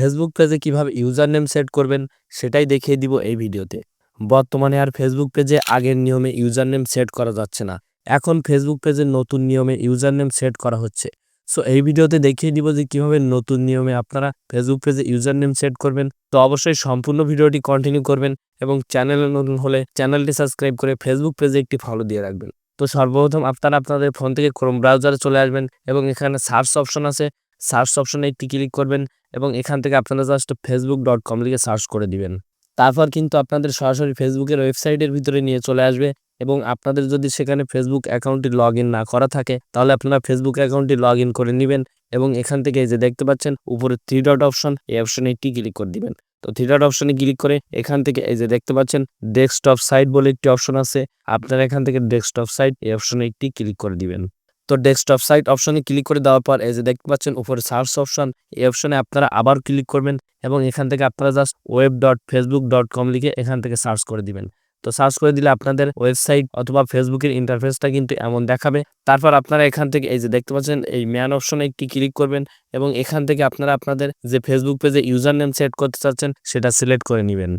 Facebook পেজে কীভাবে user name set করবেন সেটাই দেখিয়ে দিব এই ভিডিওতে। বর্তমানে আর ফেসবুক পেজে আগের নিয়মে ইউজার নেম সেট করা যাচ্ছে না। এখন ফেসবুক পেজের নতুন নিয়মে ইউজার নেম সেট করা হচ্ছে। সো এই ভিডিওতে দেখিয়ে দিব যে কীভাবে নতুন নিয়মে আপনারা ফেসবুক পেজে ইউজার নেম সেট করবেন। তো অবশ্যই সম্পূর্ণ ভিডিওটি কন্টিনিউ করবেন এবং চ্যানেলে নতুন হলে চ্যানেলটি সাবস্ক্রাইব করে ফেসবুক পেজে একটি ফলো দিয়ে রাখবেন। তো সর্বপ্রথম আপনারা আপনাদের ফোন থেকে ক্রোম ব্রাউজারে চলে আসবেন এবং এখানে সার্চ অপশন আছে। সার্চ অপশনে একটি ক্লিক করবেন এবং এখান থেকে আপনারা জাস্ট ফেসবুক ডট কম লিখে সার্চ করে দিবেন। তারপর কিন্তু আপনাদের সরাসরি ফেসবুকের ওয়েবসাইটের ভিতরে নিয়ে চলে আসবে এবং আপনাদের যদি সেখানে ফেসবুক অ্যাকাউন্টটি লগ না করা থাকে, তাহলে আপনারা ফেসবুক অ্যাকাউন্টটি লগ করে নেবেন এবং এখান থেকে যে দেখতে পাচ্ছেন, উপরে থ্রি ডট অপশন এই অপশনে একটি ক্লিক করে দিবেন। তো থ্রি ডট অপশনে ক্লিক করে এখান থেকে এই যে দেখতে পাচ্ছেন ডেস্কটপ সাইট বলে একটি অপশন আছে। আপনারা এখান থেকে ডেস্কটপ সাইট এই অপশনে একটি ক্লিক করে দিবেন। তো ডেস্কটপ সাইট অপশনে ক্লিক করে দেওয়ার পর এই যে দেখতে পাচ্ছেন উপরে সার্চ অপশন এই অপশনে আপনারা আবার ক্লিক করবেন এবং এখান থেকে আপনারা just web dot Facebook dot com লিখে এখান থেকে সার্চ করে দিবেন। তো সার্চ করে দিলে আপনাদের ওয়েবসাইট অথবা ফেসবুকের ইন্টারফেসটা কিন্তু এমন দেখাবে। তারপর আপনারা এখান থেকে এই যে দেখতে পাচ্ছেন এই ম্যান অপশনে একটি ক্লিক করবেন এবং এখান থেকে আপনারা আপনাদের যে ফেসবুক পেজে ইউজার নেম সেট করতে চাচ্ছেন সেটা সিলেক্ট করে নেবেন।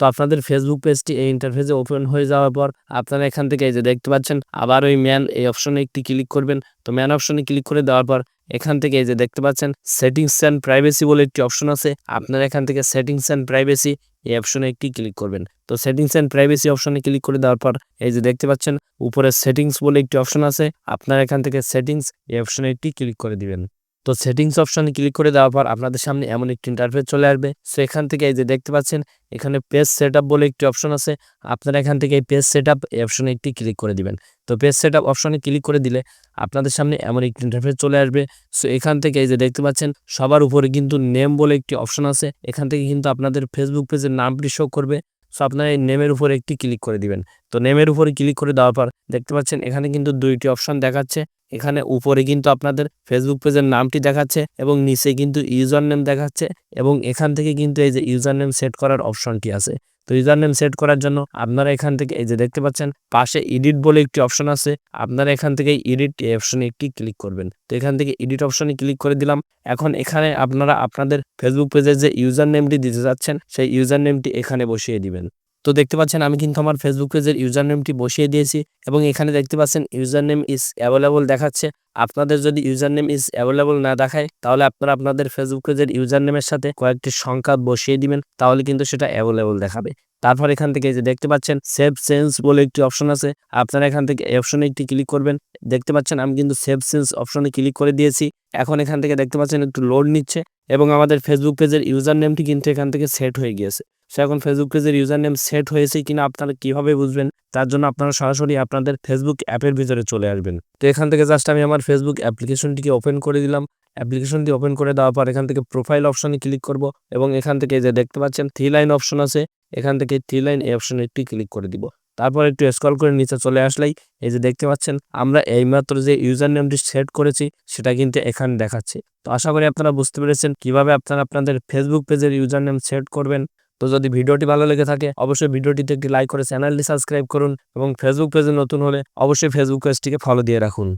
তো আপনাদের ফেসবুক পেজটি এই ইন্টারফেসে ওপেন হয়ে যাওয়ার পর আপনারা এখান থেকে এই যে দেখতে পাচ্ছেন, আবার ওই ম্যান এই অপশনে একটি ক্লিক করবেন। তো ম্যান অপশনে ক্লিক করে দেওয়ার পর এখান থেকে এই যে দেখতে পাচ্ছেন সেটিংস অ্যান্ড প্রাইভেসি বলে একটি অপশন আছে। আপনারা এখান থেকে সেটিংস অ্যান্ড প্রাইভেসি এই অপশনে একটি ক্লিক করবেন। তো সেটিংস অ্যান্ড প্রাইভেসি অপশনে ক্লিক করে দেওয়ার পর এই যে দেখতে পাচ্ছেন, উপরে সেটিংস বলে একটি অপশন আছে। আপনারা এখান থেকে সেটিংস এই অপশনে একটি ক্লিক করে দিবেন। তো সেটিংস অপশনে ক্লিক করে দেওয়ার পর আপনাদের সামনে এমন একটি ইন্টারফেস চলে আসবে। সো এখান থেকে এই যে দেখতে পাচ্ছেন, এখানে পেজ সেট বলে একটি অপশন আছে। আপনারা এখান থেকে এই পেজ সেট আপ অপশনে একটি ক্লিক করে দিবেন। তো পেজ সেট আপ অপশনে ক্লিক করে দিলে আপনাদের সামনে এমন একটি ইন্টারফেস চলে আসবে। সো এখান থেকে এই যে দেখতে পাচ্ছেন, সবার উপরে কিন্তু নেম বলে একটি অপশন আছে। এখান থেকে কিন্তু আপনাদের ফেসবুক পেজের নামটি শো করবে। সো আপনারা এই নেমের উপরে একটি ক্লিক করে দিবেন। তো নেমের উপরে ক্লিক করে দেওয়ার পর দেখতে পাচ্ছেন, এখানে কিন্তু দুইটি অপশন দেখাচ্ছে। এখানে উপরে কিন্তু আপনাদের ফেসবুক পেজের নামটি দেখাচ্ছে এবং নিচে কিন্তু ইউজার নেম দেখাচ্ছে এবং এখান থেকে কিন্তু এই যে ইউজার নেম সেট করার অপশনটি আছে। তো ইউজার নেম সেট করার জন্য আপনারা এখান থেকে এই যে দেখতে পাচ্ছেন, পাশে এডিট বলে একটি অপশন আছে। আপনারা এখান থেকে এডিট অপশনে একটি ক্লিক করবেন। তো এখান থেকে এডিট অপশনে ক্লিক করে দিলাম। এখন এখানে আপনারা আপনাদের ফেসবুক পেজের যে ইউজার নেমটি দিতে যাচ্ছেন, সেই ইউজার নেমটি এখানে বসিয়ে দিবেন। তো দেখতে পাচ্ছেন, আমি কিন্তু আমার ফেসবুক পেজের ইউজার নেমটি বসিয়ে দিয়েছি এবং এখানে দেখতে পাচ্ছেন ইউজার নেম ইজ অ্যাভেলেবল দেখাচ্ছে। আপনাদের যদি ইউজার নেম ইজ অ্যাভেলেবল না দেখায়, তাহলে আপনারা আপনাদের ফেসবুক পেজের ইউজার নেমের সাথে কয়েকটি সংখ্যা বসিয়ে দিবেন, তাহলে কিন্তু সেটা অ্যাভেলেবল দেখাবে। তারপর এখান থেকে যে দেখতে পাচ্ছেন সেভ চেঞ্জ বলে একটি অপশন আছে। আপনারা এখান থেকে অপশনে একটি ক্লিক করবেন। দেখতে পাচ্ছেন, আমি কিন্তু সেভ চেঞ্জ অপশনে ক্লিক করে দিয়েছি। এখন এখান থেকে দেখতে পাচ্ছেন, একটু লোড নিচ্ছে এবং আমাদের ফেসবুক পেজের ইউজার নেমটি কিন্তু এখান থেকে সেট হয়ে গিয়েছে। সে এখন ফেসবুক পেজের ইউজার নেম সেট হয়েছে কিনা আপনারা কীভাবে বুঝবেন? তার জন্য আপনারা সরাসরি আপনাদের ফেসবুক অ্যাপের ভিতরে চলে আসবেন। তো এখান থেকে জাস্ট আমি আমার ফেসবুক অ্যাপ্লিকেশনটিকে ওপেন করে দিলাম। অ্যাপ্লিকেশনটি ওপেন করে দেওয়ার পর এখান থেকে প্রোফাইল অপশনে ক্লিক করব এবং এখান থেকে যে দেখতে পাচ্ছেন থ্রি লাইন অপশন আছে। এখান থেকে থ্রি লাইন এই অপশনে একটি ক্লিক করে দিব। তারপর একটু স্ক্রল করে নিচে চলে আসলেই এই যে দেখতে পাচ্ছেন, আমরা এইমাত্র যে ইউজার নেমটি সেট করেছি, সেটা কিন্তু এখানে দেখাচ্ছে। তো আশা করি আপনারা বুঝতে পেরেছেন কীভাবে আপনারা আপনাদের ফেসবুক পেজের ইউজার নেম সেট করবেন। তো যদি ভিডিওটি ভালো লেগে থাকে, অবশ্যই ভিডিওটিতে একটি লাইক করে চ্যানেলটি সাবস্ক্রাইব করুন এবং ফেসবুক পেজে নতুন হলে অবশ্যই ফেসবুক পেজটিকে ফলো দিয়ে রাখুন।